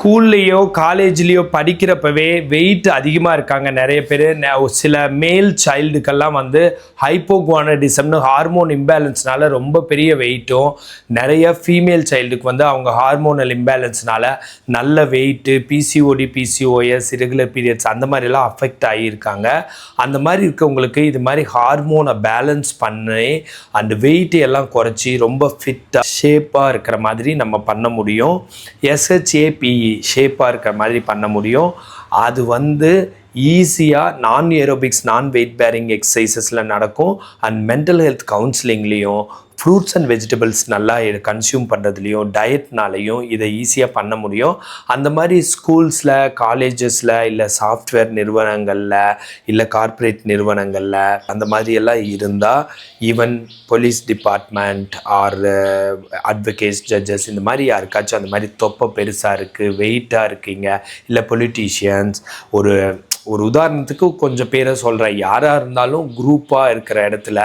ஸ்கூல்லையோ காலேஜ்லேயோ படிக்கிறப்பவே wait அதிகமாக இருக்காங்க நிறைய பேர். சில மேல் சைல்டுக்கெல்லாம் வந்து ஹைப்போகுவானடிசம்னு ஹார்மோன் இம்பேலன்ஸ்னால ரொம்ப பெரிய வெயிட்டும் நிறைய ஃபீமேல் சைல்டுக்கு வந்து அவங்க ஹார்மோனல் இம்பேலன்ஸ்னால நல்ல weight PCOD PCOS regular periods அந்த மாதிரிலாம் அஃபெக்ட் ஆகியிருக்காங்க. அந்த மாதிரி இருக்கவங்களுக்கு இது மாதிரி ஹார்மோனை பேலன்ஸ் பண்ணி அந்த வெயிட்டை எல்லாம் குறைச்சி ரொம்ப ஃபிட்டாக ஷேப்பாக இருக்கிற மாதிரி நம்ம பண்ண முடியும். எஸ்ஹெச்ஏபிஇ ஷேப்பாக இருக்கிற மாதிரி பண்ண முடியும். அது வந்து ஈஸியாக நான் ஏரோபிக்ஸ் நான் வெயிட் பேரிங் எக்ஸசைசஸில் நடக்கும். அண்ட் மென்டல் ஹெல்த் கவுன்சிலிங்லேயும் ஃப்ரூட்ஸ் அண்ட் வெஜிடபிள்ஸ் நல்லா கன்சியூம் பண்ணுறதுலையும் டயட்னாலையும் இதை ஈஸியாக பண்ண முடியும். அந்த மாதிரி ஸ்கூல்ஸில் காலேஜஸில் இல்லை சாஃப்ட்வேர் நிறுவனங்களில் இல்லை கார்ப்பரேட் நிறுவனங்களில் அந்த மாதிரி எல்லாம் இருந்தால் even police department or advocates judges இந்த மாதிரி யாருக்காச்சும் அந்த மாதிரி தொப்பை பெருசாக இருக்குது வெயிட்டாக இருக்கீங்க இல்லை பொலிட்டீஷியன்ஸ் ஒரு ஒரு உதாரணத்துக்கு கொஞ்சம் பேரை சொல்கிறேன் யாராக இருந்தாலும் குரூப்பாக இருக்கிற இடத்துல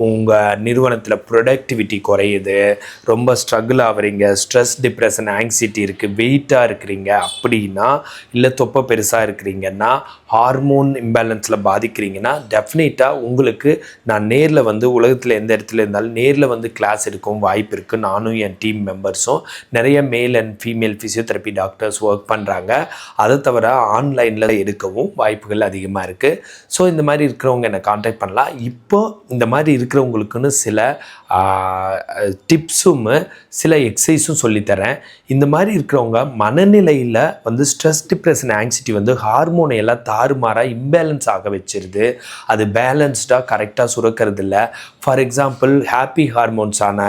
உங்கள் நிறுவனத்தில் ப்ரொடக்டிவிட்டி குறையுது ரொம்ப ஸ்ட்ரகிள் ஆகுறீங்க ஸ்ட்ரெஸ் டிப்ரெஷன் ஆங்ஸைட்டி இருக்குது வெயிட்டாக இருக்கிறீங்க அப்படின்னா இல்லை தொப்பை பெருசாக இருக்கிறீங்கன்னா ஹார்மோன் இம்பேலன்ஸில் பாதிக்கிறீங்கன்னா டெஃபினட்டாக உங்களுக்கு நான் நேரில் வந்து உலகத்தில் எந்த இடத்துல இருந்தாலும் நேரில் வந்து கிளாஸ் எடுக்கவும் வாய்ப்பு இருக்குது நானும் என் டீம் மெம்பர்ஸும் நிறைய male and female physiotherapy doctors work பண்ணுறாங்க அதை தவிர ஆன்லைனில் எடுக்கவும் வாய்ப்புகள் அதிகமாக இருக்குது ஸோ இந்த மாதிரி இருக்கிறவங்க என்னை காண்டாக்ட் பண்ணலாம். இப்போ இந்த மாதிரி இருக்கிறவங்களுக்குன்னு சில டிப்ஸும் சில எக்ஸசைஸும் சொல்லித்தரேன். இந்த மாதிரி இருக்கிறவங்க மனநிலையில் வந்து ஸ்ட்ரெஸ் டிப்ரெஷன் ஆங்ஸிட்டி வந்து ஹார்மோனை எல்லாம் தாறுமாறாக இம்பேலன்ஸ் ஆக வச்சிருது. அது பேலன்ஸ்டாக கரெக்டாக சுரக்கிறது இல்லை ஃபார் எக்ஸாம்பிள் ஹாப்பி ஹார்மோன்ஸான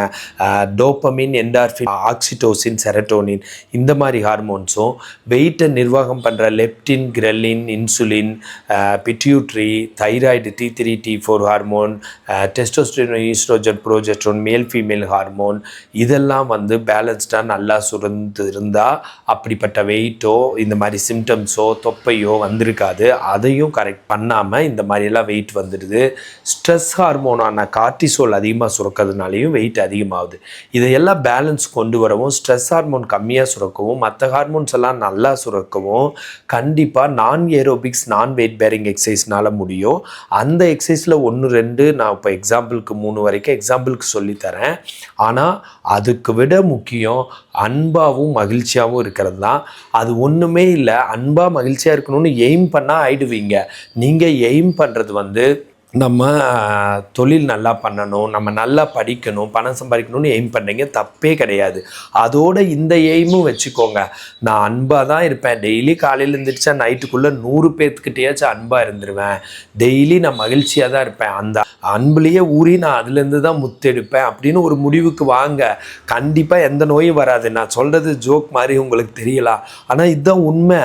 டோப்பமின் என்டார்ஃபின் ஆக்சிடோசின் செரட்டோனின் இந்த மாதிரி ஹார்மோன்ஸும் வெயிட்டை நிர்வாகம் பண்ணுற leptin ghrelin insulin pituitary thyroid T three T four hormone testosterone oestrogen progesterone male female hormone இதெல்லாம் வந்து பேலன்ஸ்டாக நல்லா சுரந்து இருந்தால் அப்படிப்பட்ட வெயிட்டோ இந்த மாதிரி சிம்டம்ஸோ தொப்பையோ வந்திருக்காது. அதையும் கரெக்ட் பண்ணாமல் இந்த மாதிரியெல்லாம் வெயிட் வந்துடுது. ஸ்ட்ரெஸ் ஹார்மோனான கார்டிசோல் அதிகமாக சுரக்கிறதுனாலையும் வெயிட் அதிகமாகுது. இதையெல்லாம் பேலன்ஸ் கொண்டு வரவும் ஸ்ட்ரெஸ் ஹார்மோன் கம்மியாக சுரக்கவும் மற்ற ஹார்மோன்ஸ் எல்லாம் நல்லா சுரக்கவும் கண்டிப்பாக நான் ஏரோபிக்ஸ் நான் வெயிட் பேரிங் எக்ஸசைஸ்னால முடியும். அந்த எக்ஸசைஸில் ஒன்று ரெண்டு நான் இப்போ எக்ஸாம்பிளுக்கு மூணு வரைக்கும் எக்ஸாம்பிளுக்கு சொல்லித்தரேன் ஆனால் அதுக்கு விட முக்கியம் அன்பாகவும் மகிழ்ச்சியாகவும் இருக்கிறது தான். அது ஒன்றுமே இல்லை அன்பாக மகிழ்ச்சியாக இருக்கணும்னு எய்ம் பண்ண ஆயிடுவீங்க. நீங்கள் எய்ம் பண்ணுறது வந்து நம்ம தொழில் நல்லா பண்ணணும் நம்ம நல்லா படிக்கணும் பணம் சம்பாதிக்கணும்னு எய்ம் பண்ணுறீங்க தப்பே கிடையாது. அதோட இந்த எய்மும் வச்சுக்கோங்க. நான் அன்பாக தான் இருப்பேன். டெய்லி காலையில் எழுந்திரிச்சா நைட்டுக்குள்ளே நூறு பேர்த்துக்கிட்டேயாச்சும் அன்பாக இருந்துருவேன். டெய்லி நான் மகிழ்ச்சியாக தான் இருப்பேன். அந்த அன்புலேயே ஊறி நான் அதுலேருந்து தான் முத்தெடுப்பேன் அப்படின்னு ஒரு முடிவுக்கு வாங்க. கண்டிப்பாக எந்த நோயும் வராது. நான் சொல்கிறது ஜோக் மாதிரி உங்களுக்கு தெரியலாம் ஆனால் இதுதான் உண்மை.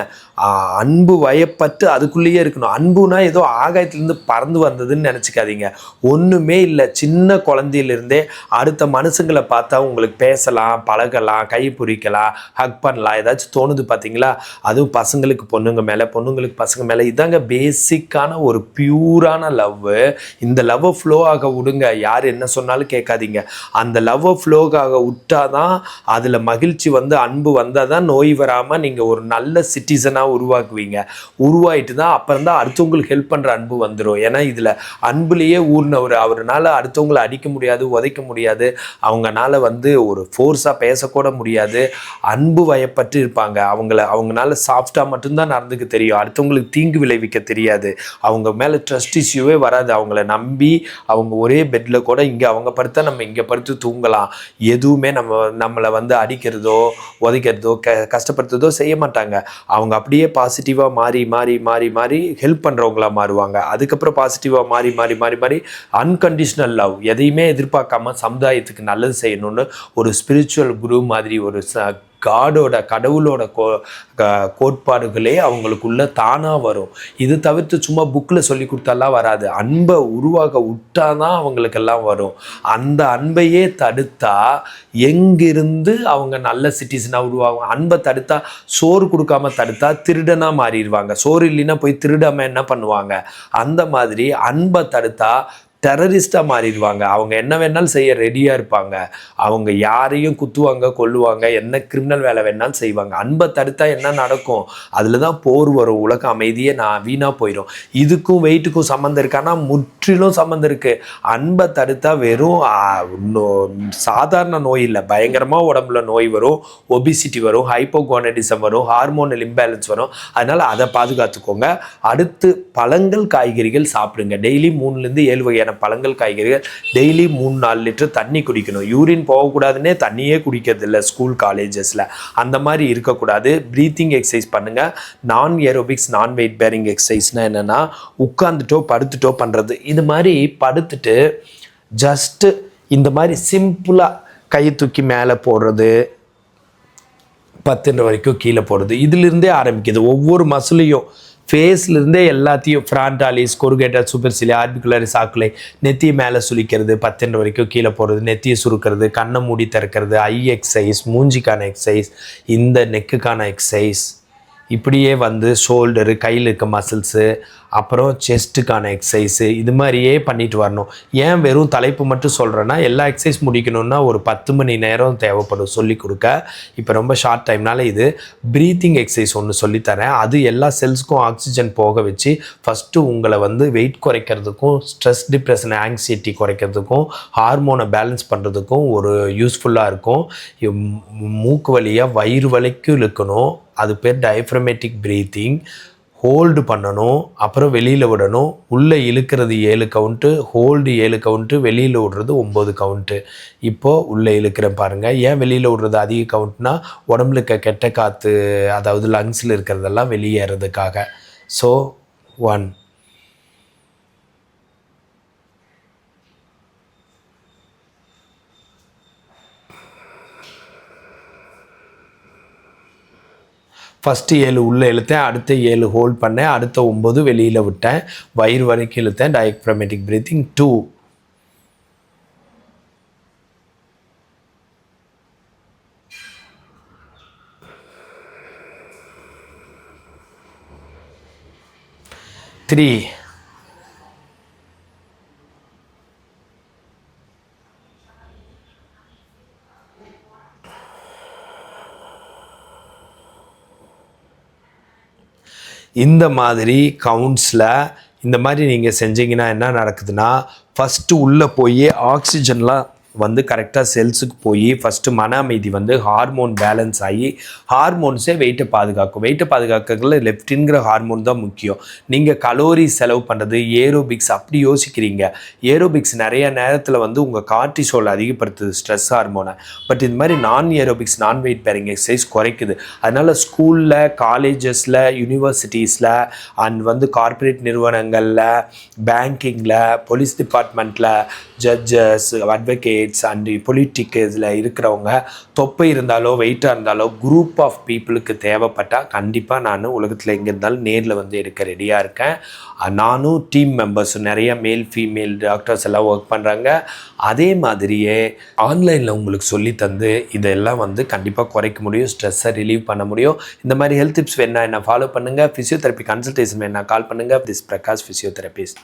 அன்பு வயப்பட்டு அதுக்குள்ளேயே இருக்கணும். அன்புனா ஏதோ ஆகாயத்துலேருந்து பறந்து வந்தது வந்ததுன்னு நினச்சிக்காதீங்க. ஒன்றுமே இல்லை. சின்ன குழந்தையிலேருந்தே அடுத்த மனுஷங்களை பார்த்தா உங்களுக்கு பேசலாம் பழகலாம் கை பிடிக்கலாம் ஹக் பண்ணலாம். ஏதாச்சும் தோணுது பார்த்தீங்களா? அதுவும் பசங்களுக்கு பொண்ணுங்க மேலே பொண்ணுங்களுக்கு பசங்க மேலே. இதாங்க பேசிக்கான ஒரு பியூரான லவ் இந்த லவ்வை ஃப்ளோ ஆக விடுங்க. யார் என்ன சொன்னாலும் கேட்காதீங்க. அந்த லவ்வை ஃப்ளோகாக விட்டாதான் அதில் மகிழ்ச்சி வந்து அன்பு வந்தால் தான் நோய் வராமல் நீங்கள் ஒரு நல்ல சிட்டிசனாக உருவாக்குவீங்க. உருவாயிட்டு தான் அப்புறம் தான் அடுத்தவங்களுக்கு ஹெல்ப் பண்ணுற அன்பு வந்துடும் ஏன்னா இதில் அன்புலேயே ஊர்னவர் அவர்னால அடுத்தவங்களை அடிக்க முடியாது உதைக்க முடியாது. அவங்கனால வந்து ஒரு ஃபோர்ஸாக பேசக்கூட முடியாது. அன்பு வயப்பட்டு இருப்பாங்க. அவங்கள அவங்கனால சாஃப்டாக மட்டும்தான் நடந்துக்க தெரியும். அடுத்தவங்களுக்கு தீங்கு விளைவிக்க தெரியாது. அவங்க மேலே ட்ரஸ்ட் இஷ்யூவே வராது. அவங்கள நம்பி அவங்க ஒரே பெட்டில் கூட இங்கே அவங்க படுத்தா நம்ம இங்கே படுத்து தூங்கலாம். எதுவுமே நம்ம நம்மளை வந்து அடிக்கிறதோ உதைக்கிறதோ க கஷ்டப்படுத்துறதோ செய்ய மாட்டாங்க. அவங்க அப்படியே பாசிட்டிவாக மாறி மாறி மாறி மாறி ஹெல்ப் பண்ணுறவங்களா மாறுவாங்க. அதுக்கப்புறம் பாசிட்டிவாக மாறி மாறி மாறி மாறி அன்கண்டிஷ்னல் லவ் எதையுமே எதிர்பார்க்காம சமுதாயத்துக்கு நல்லது செய்யணும்னு ஒரு ஸ்பிரிச்சுவல் குரு மாதிரி ஒரு ச காடோட கடவுளோட கோ கோட்பாடுகளே அவங்களுக்குள்ள தானாக வரும். இது தவிர்த்து சும்மா புக்கில் சொல்லி கொடுத்தாலாம் வராது. அன்பை உருவாக விட்டாதான் அவங்களுக்கெல்லாம் வரும். அந்த அன்பையே தடுத்தா எங்கிருந்து அவங்க நல்ல சிட்டிசனாக உருவாகும் அன்பை தடுத்தா சோறு கொடுக்காம தடுத்தா திருடனாக மாறிடுவாங்க. சோறு இல்லைன்னா போய் திருடாமல் என்ன பண்ணுவாங்க? அந்த மாதிரி அன்பை தடுத்தா டெரரிஸ்டாக மாறிடுவாங்க. அவங்க என்ன வேணாலும் செய்ய ரெடியாக இருப்பாங்க. அவங்க யாரையும் குத்துவாங்க கொல்லுவாங்க என்ன கிரிமினல் வேலை வேணாலும் செய்வாங்க. அன்பை தடுத்தா என்ன நடக்கும்? அதில் தான் போர் வரும். உலக அமைதியே நான் வீணாக போயிடும் இதுக்கும் வெயிட்டுக்கும் சம்மந்தம் இருக்கானா முற்றிலும் சம்மந்தம் இருக்குது அன்பை தடுத்தா வெறும் சாதாரண நோய் இல்லை. பயங்கரமாக உடம்புல நோய் வரும் ஒபிசிட்டி வரும் ஹைப்போகோனடிசம் வரும் ஹார்மோனல் இம்பேலன்ஸ் வரும். அதனால் அதை பாதுகாத்துக்கோங்க. அடுத்து பழங்கள் காய்கறிகள் சாப்பிடுங்க. டெய்லி மூணுலேருந்து ஏழு வகையான பழங்கள் காய்கறிகள் டெய்லி மூணு நாலு லிட்டர் தண்ணி குடிக்கணும். யூரின் போகக்கூடாதுன்னே தண்ணியே குடிக்கிறது இல்லை ஸ்கூல் காலேஜஸில் அந்த மாதிரி இருக்கக்கூடாது. ப்ரீத்திங் எக்ஸசைஸ் பண்ணுங்கள் நான் ஏரோபிக்ஸ் நான் வெயிட் பேரிங் எக்ஸசைஸ்னால் என்னென்னா உட்காந்துட்டோ படுத்துட்டோ பண்ணுறது இது மாதிரி படுத்துட்டு ஜஸ்ட்டு இந்த மாதிரி சிம்பிளாக கையை தூக்கி மேலே போடுறது பத்துன்ற வரைக்கும் கீழே போடுறது இதிலிருந்தே ஆரம்பிக்குது. ஒவ்வொரு மசிலையும் ஃபேஸ்லேருந்தே எல்லாத்தையும் ஃப்ரான்டாலிஸ் கொருகேட்டர் சூப்பர்சிலி ஆர்பிகுலரிஸ் ஆக்குலை நெத்தி மேலே சுழிக்கிறது பத்துன்ற வரைக்கும் கீழே போகிறது நெத்தியை சுருக்கிறது கண்ணை மூடி திறக்கிறது ஐ எக்ஸசைஸ் மூஞ்சிக்கான எக்ஸசைஸ் இந்த நெக்குக்கான எக்ஸசைஸ் இப்படியே வந்து ஷோல்டரு கையில் இருக்க மசில்ஸு அப்புறம் செஸ்ட்டுக்கான எக்ஸசைஸு இது மாதிரியே பண்ணிட்டு வரணும். ஏன் வெறும் தலைப்பு மட்டும் சொல்கிறேன்னா எல்லா எக்ஸசைஸ் முடிக்கணும்னா ஒரு பத்து மணி நேரம் தேவைப்படும். சொல்லி கொடுக்க. இப்போ ரொம்ப ஷார்ட் டைம்னால இது ப்ரீத்திங் எக்ஸசைஸ் ஒன்று சொல்லித்தரேன் அது எல்லா செல்ஸ்க்கும் ஆக்சிஜன் போக வச்சு ஃபஸ்ட்டு உங்களை வந்து வெயிட் குறைக்கிறதுக்கும் ஸ்ட்ரெஸ் டிப்ரெஷன் ஆங்ஸைட்டி குறைக்கிறதுக்கும் ஹார்மோனை பேலன்ஸ் பண்ணுறதுக்கும் ஒரு யூஸ்ஃபுல்லாக இருக்கும். மூக்கு வழியாக வயிறு வலிக்கும் இழுக்கணும். அது பேர் டயஃப்ரமேட்டிக் ப்ரீத்திங் ஹோல்டு பண்ணணும் அப்புறம் வெளியில் விடணும். உள்ளே இழுக்கிறது ஏழு கவுண்ட்டு ஹோல்டு ஏழு கவுண்ட்டு வெளியில் விடுறது ஒம்பது கவுண்ட்டு இப்போது உள்ளே இழுக்கிறேன் பாருங்கள் ஏன் வெளியில் விடுறது அதிக கவுண்ட்னா உடம்புல இருக்க கெட்ட காற்று அதாவது லங்ஸில் இருக்கிறதெல்லாம் வெளியேறதுக்காக. ஸோ ஒன் ஃபஸ்ட்டு ஏழு உள்ளே இழுத்தேன் அடுத்த ஏழு ஹோல்ட் பண்ணேன் அடுத்த ஒம்பது வெளியில் விட்டேன். வயிறு வரைக்கும் இழுத்தேன் டயக்ரமேட்டிக் பிரீத்திங் டூ த்ரீ இந்த மாதிரி கவுண்ட்ஸில் இந்த மாதிரி நீங்கள் செஞ்சீங்கன்னா என்ன நடக்குதுன்னா ஃபஸ்ட்டு உள்ளே போய் ஆக்சிஜன்லாம் வந்து கரெக்டாக செல்ஸுக்கு போய் ஃபஸ்ட்டு மன அமைதி வந்து ஹார்மோன் பேலன்ஸ் ஆகி ஹார்மோன்ஸே வெயிட்டை பாதுகாக்கும். வெயிட்டை பாதுகாக்கிறதுல லெஃப்டின்கிற ஹார்மோன் தான் முக்கியம். நீங்கள் கலோரி செலவு பண்ணுறது ஏரோபிக்ஸ் அப்படி யோசிக்கிறீங்க. ஏரோபிக்ஸ் நிறைய நேரத்தில் வந்து உங்கள் கார்டிசோல் அதிகப்படுத்துது ஸ்ட்ரெஸ் ஹார்மோனை பட் இந்த மாதிரி நான் ஏரோபிக்ஸ் நான் வெயிட் பேரிங் எக்ஸசைஸ் குறைக்குது. அதனால் ஸ்கூலில் காலேஜஸில் யூனிவர்சிட்டிஸில் அண்ட் வந்து கார்ப்பரேட் நிறுவனங்களில் பேங்கிங்கில் போலீஸ் டிபார்ட்மெண்ட்டில் ஜட்ஜஸ் கேண்டிடேட்ஸ் அண்ட் பொலிட்டிக் இதில் இருக்கிறவங்க தொப்பை இருந்தாலோ வெயிட்டாக இருந்தாலோ குரூப் ஆஃப் பீப்புளுக்கு தேவைப்பட்டால் கண்டிப்பாக நான் உலகத்தில் எங்கே இருந்தாலும் நேரில் வந்து எடுக்க ரெடியாக இருக்கேன். நானும் டீம் மெம்பர்ஸ் நிறைய மேல் ஃபீமேல் டாக்டர்ஸ் எல்லாம் ஒர்க் பண்ணுறாங்க அதே மாதிரியே ஆன்லைனில் உங்களுக்கு சொல்லி தந்து இதெல்லாம் வந்து கண்டிப்பாக குறைக்க முடியும் ஸ்ட்ரெஸ்ஸை ரிலீவ் பண்ண முடியும். இந்த மாதிரி ஹெல்த் டிப்ஸ் வேணா என்ன ஃபாலோ பண்ணுங்கள் ஃபிசியோதெரப்பி கன்சல்டேஷன் வேணா கால் பண்ணுங்கள் திஸ் பிரகாஷ் ஃபிசியோதெரபிஸ்ட்